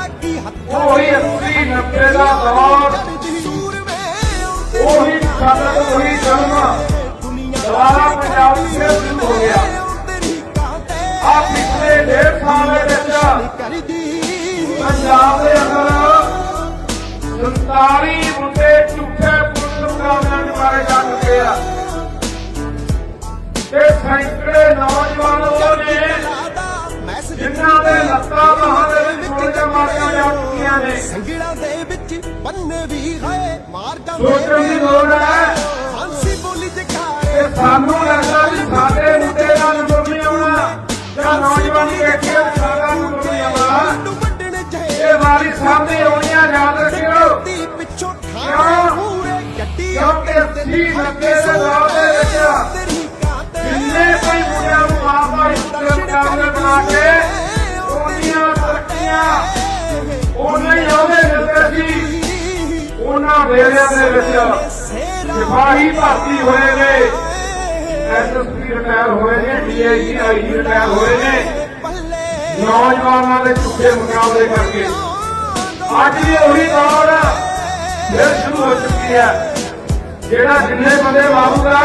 ਬਾਕੀ ਹੱਥ ਉਹੀ 80 90 ਦਾ ਦੌਰ। ਸੂਰਮੇ ਉਹੀ ਕਦਰ ਉਹੀ ਜਨਮ। ਦੁਬਾਰਾ ਪੰਜਾਬ ਵਿੱਚ ਸ਼ੁਰੂ ਹੋ ਗਿਆ। ਆ ਪਿਛਲੇ ਡੇਢ ਸਾਲ ਦੇ ਵਿੱਚ ਕਰਦੀ ਪੰਜਾਬ ਦੇ ਅੰਦਰ 47 ਮੁੰਡੇ ਝੂਠੇ ਪੁਲਿਸ ਮੁਕਾਬਲਿਆਂ ਦੇ ਮਾਰੇ ਜਾ ਚੁੱਕੇ ਆ। ਤੇ ਸੈਂਕੜੇ ਨੌਜਵਾਨ ਨੇ ਜਿਨ੍ਹਾਂ ਦੇ ਲੱਤਾਂ ਚੁੱਕੀਆਂ ਨੇ। ਸੰਗੜਾ ਦੇ ਵਿੱਚ ਬੰਨੇ ਵੀ ਹੈ ਮਾਰ ਸੋਚਣ ਦੀ ਜਾਂਦੇ ਲੋੜ ਹੈ। ਹਾਂਸੀ ਬੋਲੀ ਜਖਾਰੇ ਸਾਨੂੰ ਲੱਗਦਾ ਵੀ ਸਾਡੇ ਮੁੰਡੇ ਦਾ ਨੰਬਰ ਨਹੀਂ ਆਉਣਾ। ਜਾਂ ਨੌਜਵਾਨੀ ਵੇਖੀ ਸਾਡਾ ਨੰਬਰ ਨਹੀਂ ਆਉਣਾ। ਇਹ ਵਾਰੀ ਸਾਹਮਣੇ ਆਉਣੀਆਂ ਯਾਦ ਰੱਖਿਓ। ਪਿੱਛੋਂ? ਠਾਣੇ ਪੂਰੇ ਗੱਡੀ ਕਿਉਂਕਿ ਅੱਸੀ ਨੱਬੇ ਦੇ ਦੌਰ ਦੇ ਕਾਂਤੇ ਜਿੰਨੇ ਕਈ ਮੁੰਡਿਆਂ ਨੂੰ ਮਾਰਦਾ ਇਸ ਮੁਕਾਬਲੇ ਬਣਾ ਕੇ। ਉਹਦੀਆਂ ਤਰੱਕੀਆਂ। ਉਹਨਾਂ ਵੇਲਿਆਂ ਦੇ ਵਿੱਚ ਸਿਪਾਹੀ ਭਰਤੀ ਹੋਏ ਨੇ। ਐਸਐਸਪੀ ਰਿਟਾਇਰ ਹੋਏ ਨੇ ਡੀਆਈਜੀ ਆਈਜੀ ਰਿਟਾਇਰ ਹੋਏ ਨੇ। ਨੌਜਵਾਨਾਂ ਦੇ ਝੂਠੇ ਮੁਕਾਬਲੇ ਕਰਕੇ। ਅੱਜ ਵੀ ਉਹੀ ਦੌੜ ਫਿਰ ਸ਼ੁਰੂ ਹੋ ਚੁੱਕੀ ਹੈ। ਜਿਹੜਾ ਜਿੰਨੇ ਬੰਦੇ ਮਾਰੂਗਾ